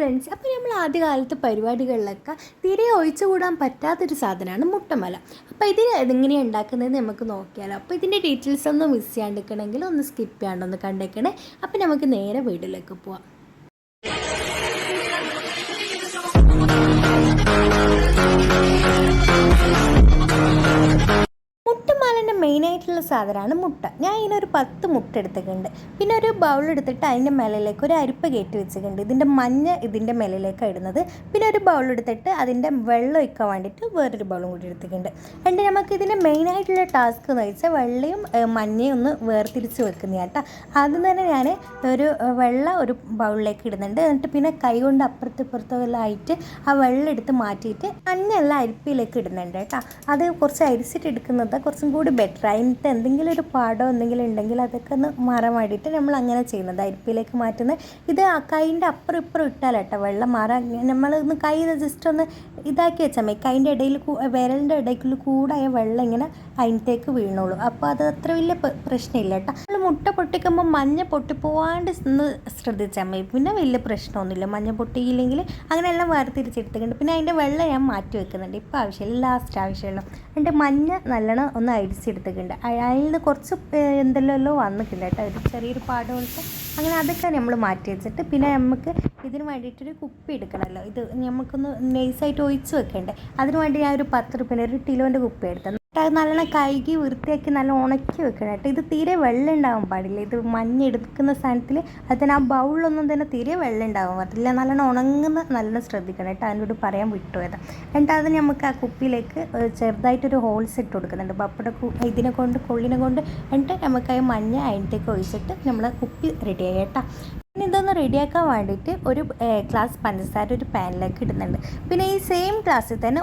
Friends അപ്പോൾ നമ്മൾ ആദ്യകാലത്ത് പരിപാടികളിലൊക്കെ തീരെ ഒഴിച്ചുകൂടാൻ പറ്റാത്തൊരു സാധനമാണ് മുട്ടമല. അപ്പോൾ ഇതിന് എങ്ങനെയാണ് ഉണ്ടാക്കുന്നത് നമുക്ക് നോക്കിയാലോ. അപ്പോൾ ഇതിന്റെ ഡീറ്റെയിൽസ് ഒന്ന് മിസ് ചെയ്യാണ്ടിരിക്കണമെങ്കിൽ ഒന്ന് സ്കിപ്പ് ചെയ്യാണ്ടൊന്ന് കണ്ടേക്കണേ. അപ്പോൾ നമുക്ക് നേരെ വീട്ടിലേക്ക് പോവാം. മെയിനായിട്ടുള്ള സാധനമാണ് മുട്ട. ഞാൻ ഇതിനൊരു പത്ത് മുട്ട എടുത്തിട്ടുണ്ട്. പിന്നെ ഒരു ബൗൾ എടുത്തിട്ട് അതിന്റെ മേലിലേക്ക് ഒരു അരിപ്പ കയറ്റി വെച്ചിട്ടുണ്ട്. ഇതിന്റെ മഞ്ഞ ഇതിന്റെ മേലിലേക്കാണ് ഇടുന്നത്. പിന്നെ ഒരു ബൗൾ എടുത്തിട്ട് അതിന്റെ വെള്ളം ഒഴിക്കാൻ വേണ്ടിയിട്ട് വേറൊരു ബൗളും കൂടി എടുത്തിട്ടുണ്ട്. എന്നിട്ട് നമുക്ക് ഇതിന്റെ മെയിനായിട്ടുള്ള ടാസ്ക് എന്ന് വെച്ചാൽ വെള്ളയും മഞ്ഞയും ഒന്ന് വേർതിരിച്ച് വെക്കുന്ന കേട്ടോ. ആദ്യം തന്നെ ഞാൻ ഒരു വെള്ളം ഒരു ബൗളിലേക്ക് ഇടുന്നുണ്ട്. എന്നിട്ട് പിന്നെ കൈ കൊണ്ട് അപ്പുറത്ത് ഇപ്പുറത്തും ആയിട്ട് ആ വെള്ളം എടുത്ത് മാറ്റിയിട്ട് മഞ്ഞ മഞ്ഞെല്ലാം അരിപ്പയിലേക്ക് ഇടുന്നുണ്ട് കേട്ടോ. അത് കുറച്ച് അരിച്ചിട്ട് എടുക്കുന്നത് കുറച്ചും കൂടി ബെറ്റർ അതിനകത്ത് എന്തെങ്കിലും ഒരു പാടോ എന്തെങ്കിലും ഉണ്ടെങ്കിൽ അതൊക്കെ ഒന്ന് മാറാൻ വേണ്ടിയിട്ട് നമ്മൾ അങ്ങനെ ചെയ്യുന്നത്. അരിപ്പിലേക്ക് മാറ്റുന്നത്. ഇത് ആ കൈന്റെ അപ്പുറം ഇപ്പുറം ഇട്ടാൽ കേട്ടോ വെള്ളം മാറാൻ. നമ്മൾ ഒന്ന് കൈ ജസ്റ്റ് ഒന്ന് ഇതാക്കി വെച്ചാൽ മതി. കൈന്റെ ഇടയിൽ വിരലിന്റെ ഇടയ്ക്കുള്ളിൽ കൂടായ വെള്ളം ഇങ്ങനെ അതിനത്തേക്ക് വീണോളൂ. അപ്പോൾ അത് അത്ര വലിയ പ്രശ്നമില്ല കേട്ടോ. മുട്ട പൊട്ടിക്കുമ്പോൾ മഞ്ഞ പൊട്ടിപ്പോവാണ്ട് ഒന്ന് ശ്രദ്ധിച്ചാൽ മതി. പിന്നെ വലിയ പ്രശ്നമൊന്നുമില്ല. മഞ്ഞ പൊട്ടിയില്ലെങ്കിൽ അങ്ങനെ എല്ലാം വേർതിരിച്ചെടുത്തിട്ടുണ്ട് പിന്നെ അതിന്റെ വെള്ളം ഞാൻ മാറ്റി വെക്കുന്നുണ്ട്. ഇപ്പോൾ ആവശ്യമില്ല. ലാസ്റ്റ് ആവശ്യമുള്ള. എന്റെ മഞ്ഞ നല്ലോണം ഒന്ന് അരിച്ചെടുത്തിട്ടുണ്ട്. അതിൽ നിന്ന് കുറച്ച് എന്തെല്ലോ വന്നിട്ടുണ്ട് കേട്ടോ. ഒരു ചെറിയൊരു പാട് പോലത്തെ അങ്ങനെ അതൊക്കെ നമ്മൾ മാറ്റി വെച്ചിട്ട് പിന്നെ നമുക്ക് ഇതിന് വേണ്ടിയിട്ടൊരു കുപ്പി എടുക്കണമല്ലോ. ഇത് നമുക്കൊന്ന് നൈസായിട്ട് ഒഴിച്ച് വെക്കണ്ടേ? അതിന് വേണ്ടി ഞാൻ ഒരു പത്ത് റുപ്യ ഒരു ടിലോന്റെ കുപ്പി എടുത്തു. എന്നിട്ട് അത് നല്ലോണം കഴുകി വൃത്തിയാക്കി നല്ല ഉണക്കി വെക്കണം കേട്ടോ. ഇത് തീരെ വെള്ളം ഉണ്ടാവാൻ പാടില്ല. ഇത് മഞ്ഞ് എടുക്കുന്ന സ്ഥാനത്തിൽ അതിന് ആ ബൗളിലൊന്നും തന്നെ തീരെ വെള്ളം ഉണ്ടാവാൻ പാടില്ല. നല്ലോണം ഉണങ്ങുന്ന നല്ലോണം ശ്രദ്ധിക്കണം കേട്ടോ. അതിനോട് പറയാൻ വിട്ടുപോയത്. എന്നിട്ട് അത് നമുക്ക് ആ കുപ്പിയിലേക്ക് ചെറുതായിട്ടൊരു ഹോൾസ് ഇട്ട് കൊടുക്കുന്നുണ്ട്. പപ്പട ഇതിനെ കൊണ്ട് കൊള്ളിനെ കൊണ്ട്. എന്നിട്ട് നമുക്ക് ആ മഞ്ഞ അതിനത്തേക്ക് ഒഴിച്ചിട്ട് നമ്മൾ കുപ്പി റെഡിയായി കേട്ടോ. പിന്നെ ഇതൊന്ന് റെഡിയാക്കാൻ വേണ്ടിയിട്ട് ഒരു ഗ്ലാസ് പഞ്ചസാര ഒരു പാനിലേക്ക് ഇടുന്നുണ്ട്. പിന്നെ ഈ സെയിം ഗ്ലാസ്സിൽ തന്നെ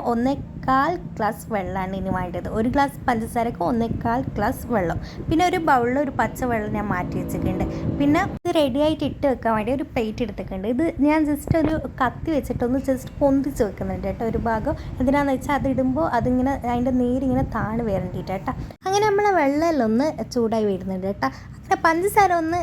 ഒന്നേകാൽ ഗ്ലാസ് വെള്ളമാണ് ഇനി വേണ്ടത്. ഒരു ഗ്ലാസ് പഞ്ചസാരക്ക് ഒന്നേകാൽ ഗ്ലാസ് വെള്ളം. പിന്നെ ഒരു ബൗളിൽ ഒരു പച്ച വെള്ളം ഞാൻ മാറ്റി വെച്ചിട്ടുണ്ട്. പിന്നെ ഇത് റെഡി ആയിട്ട് ഇട്ട് വെക്കാൻ വേണ്ടി ഒരു പ്ലേറ്റ് എടുത്തിട്ടുണ്ട്. ഇത് ഞാൻ ജസ്റ്റ് ഒരു കത്തി വെച്ചിട്ടൊന്ന് ജസ്റ്റ് പൊന്തിച്ച് വെക്കുന്നുണ്ട് കേട്ടോ ഒരു ഭാഗം. എന്തിനാന്ന് വെച്ചാൽ അത് ഇടുമ്പോൾ അതിങ്ങനെ അതിന്റെ നീരിങ്ങനെ താണ് വരണ്ടിട്ട്. കേട്ടോ അങ്ങനെ നമ്മളെ വെള്ളമെല്ലാം ഒന്ന് ചൂടായി വരുന്നുണ്ട് കേട്ടോ. പഞ്ചസാര ഒന്ന്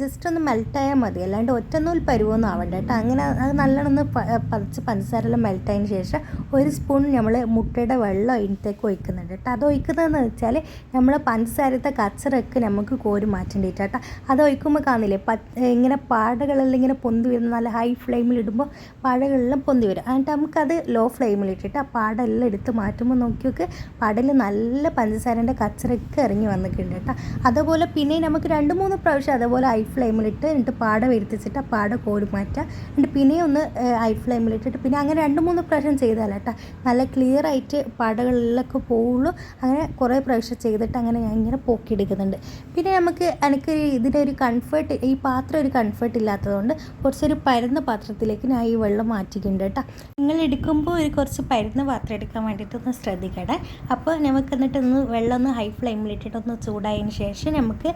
ജസ്റ്റ് ഒന്ന് മെൽട്ടായാൽ മതി. അല്ലാണ്ട് ഒറ്റനൂൽ പരുവൊന്നും ആവണ്ട കേട്ടോ. അങ്ങനെ അത് നല്ലോണം ഒന്ന് പതിച്ച് പഞ്ചസാരെല്ലാം മെൽട്ടായതിന് ശേഷം ഒരു സ്പൂൺ നമ്മൾ മുട്ടയുടെ വെള്ളം അതിനത്തേക്ക് ഒഴിക്കുന്നുണ്ട് കേട്ടോ. അത് ഒഴിക്കുന്നതെന്ന് വെച്ചാൽ നമ്മൾ പഞ്ചസാരത്തെ കച്ചറൊക്കെ നമുക്ക് കോരി മാറ്റേണ്ടിട്ട് കേട്ടോ. അത് ഒഴിക്കുമ്പോൾ കാണില്ലേ പ ഇങ്ങനെ പാടകളെല്ലാം ഇങ്ങനെ പൊന്തി വരുന്ന നല്ല ഹൈ ഫ്ലെയിമിൽ ഇടുമ്പോൾ പാടകളെല്ലാം പൊന്തി വരും. എന്നിട്ട് നമുക്കത് ലോ ഫ്ലെയിമിൽ ഇട്ടിട്ട് ആ പാടെല്ലാം എടുത്ത് മാറ്റുമ്പോൾ നോക്കി നോക്ക് പാടയിൽ നല്ല പഞ്ചസാരന്റെ കച്ചറൊക്കെ ഇറങ്ങി വന്നിട്ടുണ്ട് കേട്ടോ. അതുപോലെ പിന്നെ നമുക്ക് രണ്ട് മൂന്ന് പ്രാവശ്യം അതേപോലെ ഐ ഫ്ലെയിമിലിട്ട് എന്നിട്ട് പാട വരുത്തിച്ചിട്ട് ആ പാട കോരി മാറ്റുക എന്നിട്ട് പിന്നെയും ഒന്ന് ഐ ഫ്ലെയിമിലിട്ടിട്ട് പിന്നെ അങ്ങനെ രണ്ട് മൂന്ന് പ്രാവശ്യം ചെയ്താൽ കേട്ടോ നല്ല ക്ലിയർ ആയിട്ട് പാടകളിലൊക്കെ പോവുള്ളൂ. അങ്ങനെ കുറേ പ്രാവശ്യം ചെയ്തിട്ട് അങ്ങനെ ഞാൻ ഇങ്ങനെ പോക്കിയെടുക്കുന്നുണ്ട്. പിന്നെ നമുക്ക് എനിക്ക് ഇതിന്റെ ഒരു കംഫർട്ട് ഈ പാത്രം ഒരു കംഫർട്ട് ഇല്ലാത്തതുകൊണ്ട് കുറച്ചൊരു പരന്ന പാത്രത്തിലേക്ക് ഞാൻ ഈ വെള്ളം മാറ്റിക്കുന്നുണ്ട് കേട്ടോ നിങ്ങൾ എടുക്കുമ്പോൾ ഒരു കുറച്ച് പരന്ന പാത്രം എടുക്കാൻ വേണ്ടിയിട്ട് ഒന്ന് ശ്രദ്ധിക്കണേ. അപ്പോൾ നമുക്ക് എന്നിട്ട് ഒന്ന് വെള്ളം ഒന്ന് ഹൈ ഫ്ലെയിമിലിട്ടിട്ട് ഒന്ന് ചൂടായതിന് ശേഷം നമുക്ക്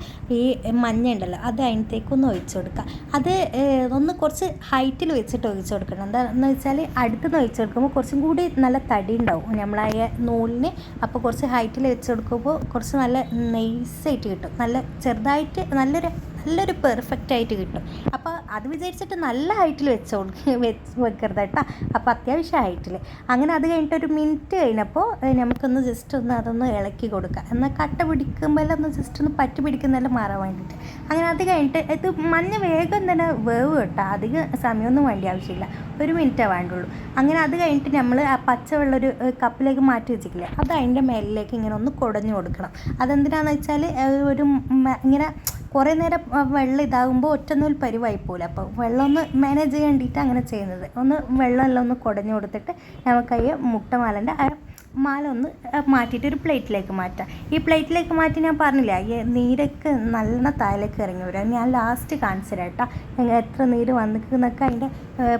മഞ്ഞ ഉണ്ടല്ലോ അത് അതിനകത്തേക്ക് ഒന്ന് ഒഴിച്ചു കൊടുക്കുക. അത് ഒന്ന് കുറച്ച് ഹൈറ്റിൽ വെച്ചിട്ട് ഒഴിച്ചു കൊടുക്കണം. എന്താണെന്ന് വെച്ചാൽ അടുത്തുനിന്ന് ഒഴിച്ചു കൊടുക്കുമ്പോൾ കുറച്ചും കൂടി നല്ല തടി ഉണ്ടാവും. നമ്മളായ നൂലിന് അപ്പോൾ കുറച്ച് ഹൈറ്റിൽ വെച്ച് കൊടുക്കുമ്പോൾ കുറച്ച് നല്ല നൈസായിട്ട് കിട്ടും. നല്ല ചെറുതായിട്ട് നല്ലൊരു നല്ലൊരു പെർഫെക്റ്റ് ആയിട്ട് കിട്ടും. അപ്പോൾ അത് വിചാരിച്ചിട്ട് നല്ല ഹൈറ്റിൽ വെച്ചോ വെച്ച് വെക്കരുത് കേട്ടോ. അപ്പോൾ അത്യാവശ്യം ഹൈറ്റിൽ അങ്ങനെ അത് കഴിഞ്ഞിട്ട് ഒരു മിനിറ്റ് കഴിഞ്ഞപ്പോൾ നമുക്കൊന്ന് ജസ്റ്റ് ഒന്ന് അതൊന്ന് ഇളക്കി കൊടുക്കുക എന്നാൽ കട്ട പിടിക്കുമ്പോൾ ഒന്ന് ജസ്റ്റ് ഒന്ന് പറ്റി പിടിക്കുന്നതെല്ലാം മാറാൻ വേണ്ടിയിട്ട് അങ്ങനെ അത് കഴിഞ്ഞിട്ട് ഇത് മഞ്ഞ വേഗം തന്നെ വേവ് കേട്ടോ. അധികം സമയമൊന്നും വേണ്ട ആവശ്യമില്ല. ഒരു മിനിറ്റേ വേണ്ടുള്ളൂ. അങ്ങനെ അത് കഴിഞ്ഞിട്ട് നമ്മൾ ആ പച്ചവെള്ളം ഒരു കപ്പിലേക്ക് മാറ്റി വെച്ചിട്ടില്ലേ അത് അതിന്റെ മേലിലേക്ക് ഇങ്ങനെ ഒന്ന് കുടഞ്ഞു കൊടുക്കണം. അതെന്തിനാണെന്ന് വെച്ചാൽ ഒരു ഇങ്ങനെ കുറേ നേരം വെള്ളം ഇതാകുമ്പോൾ ഒറ്റനൂൽ പരിവായി പോലെ അപ്പോൾ വെള്ളം ഒന്ന് മാനേജ് ചെയ്യാൻ വേണ്ടിയിട്ട് അങ്ങനെ ചെയ്യുന്നത്. ഒന്ന് വെള്ളമെല്ലാം ഒന്ന് കുടഞ്ഞു കൊടുത്തിട്ട് നമുക്ക് ഈ മുട്ടമാലന്റെ ആ മാല ഒന്ന് മാറ്റിയിട്ട് ഒരു പ്ലേറ്റിലേക്ക് മാറ്റാം. ഈ പ്ലേറ്റിലേക്ക് മാറ്റി ഞാൻ പറഞ്ഞില്ല നീരൊക്കെ നല്ല താഴേക്ക് ഇറങ്ങി വരും. ഞാൻ ലാസ്റ്റ് കാണിച്ചു കേട്ടോ. എത്ര നീര് വന്നിക്കുന്നൊക്കെ അതിന്റെ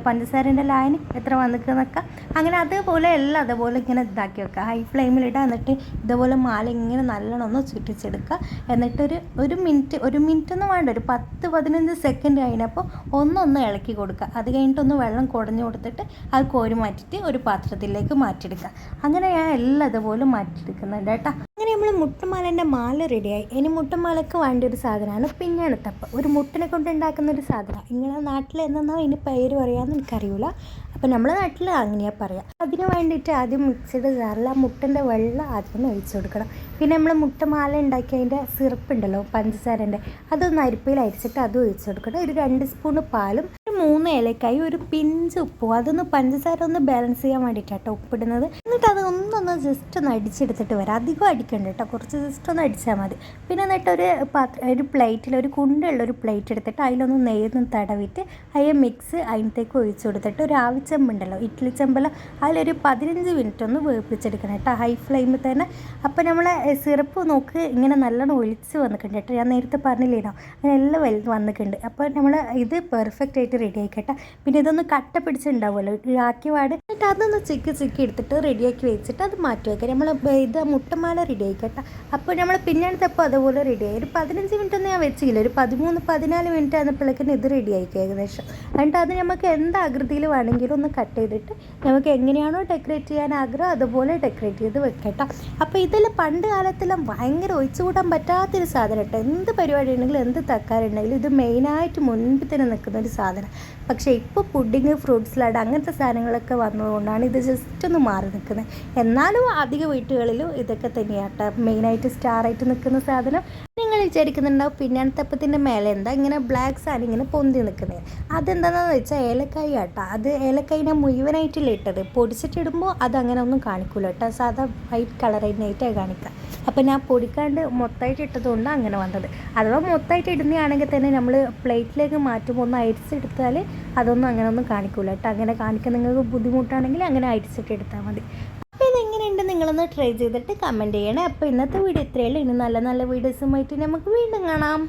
പഞ്ചസാരന്റെ ലായനി എത്ര വന്നിക്കുന്നൊക്കെ. അങ്ങനെ അതേപോലെ എല്ലാം അതേപോലെ ഇങ്ങനെ ഇതാക്കി വെക്കുക. ഹൈ ഫ്ലെയിമിലിടുക എന്നിട്ട് ഇതേപോലെ മാല ഇങ്ങനെ നല്ലോണം ഒന്ന് ചുറ്റിച്ചെടുക്കുക. എന്നിട്ടൊരു ഒരു മിനിറ്റ് ഒരു മിനിറ്റ് ഒന്നും വേണ്ട ഒരു പത്ത് പതിനഞ്ച് സെക്കൻഡ് കഴിഞ്ഞപ്പോൾ ഒന്നൊന്ന് ഇളക്കി കൊടുക്കുക. അത് കഴിഞ്ഞിട്ടൊന്ന് വെള്ളം കുടഞ്ഞു കൊടുത്തിട്ട് അത് കോരി മാറ്റിയിട്ട് ഒരു പാത്രത്തിലേക്ക് മാറ്റിയെടുക്കുക. അങ്ങനെ ഞാൻ എല്ലാം അതുപോലെ മാറ്റിയെടുക്കുന്നുണ്ട് കേട്ടോ. അങ്ങനെ നമ്മൾ മുട്ടുമാലന്റെ മാല റെഡിയായി ഇനി മുട്ടമാലക്ക് വേണ്ട ഒരു സാധനമാണ് പിഞ്ഞാണ് തപ്പ്. ഒരു മുട്ടിനെ കൊണ്ട് ഉണ്ടാക്കുന്ന ഒരു സാധനം. നിങ്ങളെ നാട്ടിൽ എന്നാൽ ഇനി പേര് പറയാമെന്ന് എനിക്കറിയില്ല അപ്പോൾ നമ്മളെ നാട്ടിൽ അങ്ങനെയാ പറയാം. അതിന് വേണ്ടിയിട്ട് ആദ്യം മിക്സഡ് ജാറിൽ ആ മുട്ടന്റെ വെള്ളം ആദ്യം ഒന്ന് ഒഴിച്ചു കൊടുക്കണം. പിന്നെ നമ്മൾ മുട്ടമാല ഉണ്ടാക്കി അതിന്റെ സിറപ്പ് ഉണ്ടല്ലോ പഞ്ചസാരന്റെ അതൊന്ന് അരിപ്പയിൽ അരിച്ചിട്ട് അത് ഒഴിച്ചു കൊടുക്കണം. ഒരു രണ്ട് സ്പൂണ് പാലും ഒരു മൂന്ന് ഏലക്കായി ഒരു പിഞ്ച് ഉപ്പും. അതൊന്ന് പഞ്ചസാര ഒന്ന് ബാലൻസ് ചെയ്യാൻ വേണ്ടിയിട്ടാട്ടോ ഉപ്പിടുന്നത്. എന്നിട്ട് അത് ഒന്നൊന്ന് ജസ്റ്റ് ഒന്ന് അടിച്ചെടുത്തിട്ട് വരാം. അധികം അടിക്കണ്ട കേട്ടോ. കുറച്ച് ജസ്റ്റ് ഒന്ന് അടിച്ചാൽ മതി. പിന്നെ എന്നിട്ട് ഒരു പാത്ര ഒരു പ്ലേറ്റിൽ ഒരു കുണ്ടുള്ള ഒരു പ്ലേറ്റ് എടുത്തിട്ട് അതിലൊന്ന് നെയ്യൊന്ന് തടവിട്ട് അതിൽ മിക്സ് അതിനത്തേക്ക് ഒഴിച്ചു കൊടുത്തിട്ട് ഒരു ആവിച്ചെമ്പുണ്ടല്ലോ ഇഡ്ഡലി ചെമ്പെല്ലാം അതിലൊരു പതിനഞ്ച് മിനിറ്റ് ഒന്ന് വേപ്പിച്ചെടുക്കണം കേട്ടോ. ഹൈ ഫ്ലെയിമിൽ തന്നെ. അപ്പോൾ നമ്മളെ സിറപ്പ് നോക്ക് ഇങ്ങനെ നല്ലോണം ഒഴിച്ച് വന്നിട്ടുണ്ട് കേട്ടോ. ഞാൻ നേരത്തെ പറഞ്ഞില്ലേനോ അങ്ങനെ എല്ലാം വലുത് വന്നിട്ടുണ്ട്. അപ്പോൾ നമ്മൾ ഇത് പെർഫെക്റ്റ് ആയിട്ട് റെഡി ആയിക്കട്ടെ പിന്നെ ഇതൊന്ന് കട്ട പിടിച്ചിട്ടുണ്ടാവുമല്ലോ ആക്കി പാട്. എന്നിട്ട് അതൊന്ന് ചിക്കി ചിക്കി എടുത്തിട്ട് റെഡിയാക്കി വെച്ചിട്ട് അത് മാറ്റി നമ്മൾ ഇത് മുട്ടമാല റെഡി ആയിക്കട്ടെ. അപ്പോൾ നമ്മൾ പിന്നെടുത്തപ്പോൾ അതുപോലെ റെഡി ആയി. ഒരു പതിനഞ്ച് മിനിറ്റ് ഒന്നും ഞാൻ വെച്ചില്ല. ഒരു പതിമൂന്ന് പതിനാല് മിനിറ്റ് ആകുമ്പോഴേക്കും ഇത് റെഡി ആയിക്കും ഏകദേശം. എന്നിട്ട് അത് നമുക്ക് എന്ത് ആകൃതിയിൽ വേണമെങ്കിലും ഒന്ന് കട്ട് ചെയ്തിട്ട് നമുക്ക് എങ്ങനെയാണോ ഡെക്കറേറ്റ് ചെയ്യാൻ ആഗ്രഹം അതുപോലെ ഡെക്കറേറ്റ് ചെയ്ത് വെക്കട്ടോ. അപ്പോൾ ഇതെല്ലാം പണ്ട് കാലത്തെല്ലാം ഭയങ്കര ഒഴിച്ചു കൂടാൻ പറ്റാത്തൊരു സാധനം കേട്ടോ. എന്ത് പരിപാടി ഉണ്ടെങ്കിലും എന്ത് തക്കാറുണ്ടെങ്കിലും ഇത് മെയിനായിട്ട് മുൻപ് തന്നെ നിൽക്കുന്ന ഒരു സാധനം. പക്ഷേ ഇപ്പോൾ പുഡിങ് ഫ്രൂട്ട്സ് ലാഡ് അങ്ങനത്തെ സാധനങ്ങളൊക്കെ വന്നതുകൊണ്ടാണ് ഇത് ജസ്റ്റ് ഒന്ന് മാറി നിൽക്കുന്നത്. എന്നാലും അധിക വീട്ടുകളിലും ഇതൊക്കെ തന്നെയാണ് കേട്ടോ മെയിനായിട്ട് സ്റ്റാറായിട്ട് നിൽക്കുന്ന സാധനം നിങ്ങൾ വിചാരിക്കുന്നുണ്ടാവും പിന്നാണത്തപ്പത്തിന്റെ മേലെ എന്താ ഇങ്ങനെ ബ്ലാക്ക് സാധനം ഇങ്ങനെ പൊന്തി നിൽക്കുന്നത്. അതെന്താണെന്ന് വെച്ചാൽ ഏലക്കായ കേട്ടോ അത് ഏലക്കായിനെ മുഴുവനായിട്ടില്ല ഇട്ടത്. പൊടിച്ചിട്ടിടുമ്പോൾ അത് അങ്ങനെ ഒന്നും കാണിക്കൂല കേട്ടോ. സാധാ വൈറ്റ് കളർ തന്നെയായിട്ടാണ് കാണിക്കുക. അപ്പോൾ ഞാൻ പൊടിക്കാണ്ട് മൊത്തമായിട്ട് ഇട്ടതുകൊണ്ട് അങ്ങനെ വന്നത്. അഥവാ മൊത്തമായിട്ട് ഇടുന്നതാണെങ്കിൽ തന്നെ നമ്മൾ പ്ലേറ്റിലേക്ക് മാറ്റുമ്പോൾ ഒന്ന് അരിച്ചെടുത്താൽ അതൊന്നും അങ്ങനെ ഒന്നും കാണിക്കൂല കേട്ടോ. അങ്ങനെ കാണിക്കാൻ നിങ്ങൾക്ക് ബുദ്ധിമുട്ടാണെങ്കിൽ അങ്ങനെ അരിച്ചിട്ട് എടുത്താൽ മതി. നിങ്ങളൊന്ന് ട്രൈ ചെയ്തിട്ട് കമന്റ് ചെയ്യണേ. അപ്പോൾ ഇന്നത്തെ വീഡിയോ ഇത്രയല്ലേ ഇനി നല്ല നല്ല വീഡിയോസുമായിട്ട് നമുക്ക് വീണ്ടും കാണാം.